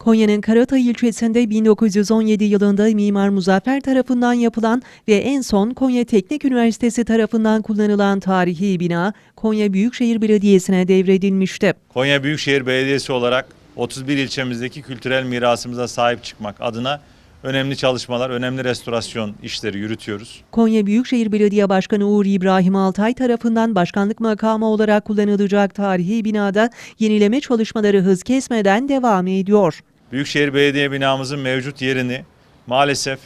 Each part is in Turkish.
Konya'nın Karatay ilçesinde 1917 yılında Mimar Muzaffer tarafından yapılan ve en son Konya Teknik Üniversitesi tarafından kullanılan tarihi bina Konya Büyükşehir Belediyesi'ne devredilmişti. Konya Büyükşehir Belediyesi olarak 31 ilçemizdeki kültürel mirasımıza sahip çıkmak adına önemli çalışmalar, önemli restorasyon işleri yürütüyoruz. Konya Büyükşehir Belediye Başkanı Uğur İbrahim Altay tarafından başkanlık makamı olarak kullanılacak tarihi binada yenileme çalışmaları hız kesmeden devam ediyor. Büyükşehir Belediye binamızın mevcut yerini maalesef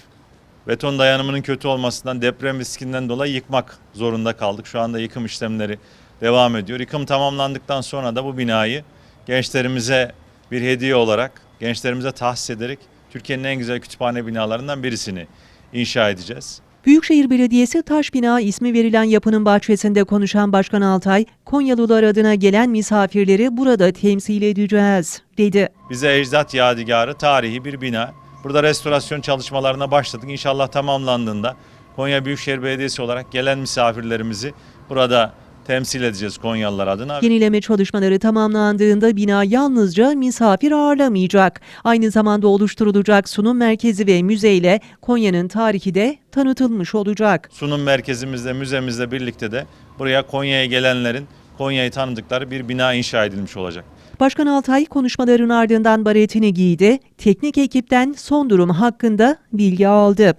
beton dayanımının kötü olmasından deprem riskinden dolayı yıkmak zorunda kaldık. Şu anda yıkım işlemleri devam ediyor. Yıkım tamamlandıktan sonra da bu binayı gençlerimize bir hediye olarak, gençlerimize tahsis ederek Türkiye'nin en güzel kütüphane binalarından birisini inşa edeceğiz. Büyükşehir Belediyesi Taş Bina ismi verilen yapının bahçesinde konuşan Başkan Altay, Konyalılar adına gelen misafirleri burada temsil edeceğiz, dedi. Bize ecdat yadigarı tarihi bir bina. Burada restorasyon çalışmalarına başladık. İnşallah tamamlandığında Konya Büyükşehir Belediyesi olarak gelen misafirlerimizi burada temsil edeceğiz Konyalılar adına. Yenileme çalışmaları tamamlandığında bina yalnızca misafir ağırlamayacak. Aynı zamanda oluşturulacak sunum merkezi ve müzeyle Konya'nın tarihi de tanıtılmış olacak. Sunum merkezimizde, müzemizle birlikte de buraya Konya'ya gelenlerin Konya'yı tanıdıkları bir bina inşa edilmiş olacak. Başkan Altay konuşmaların ardından baretini giydi, teknik ekipten son durum hakkında bilgi aldı.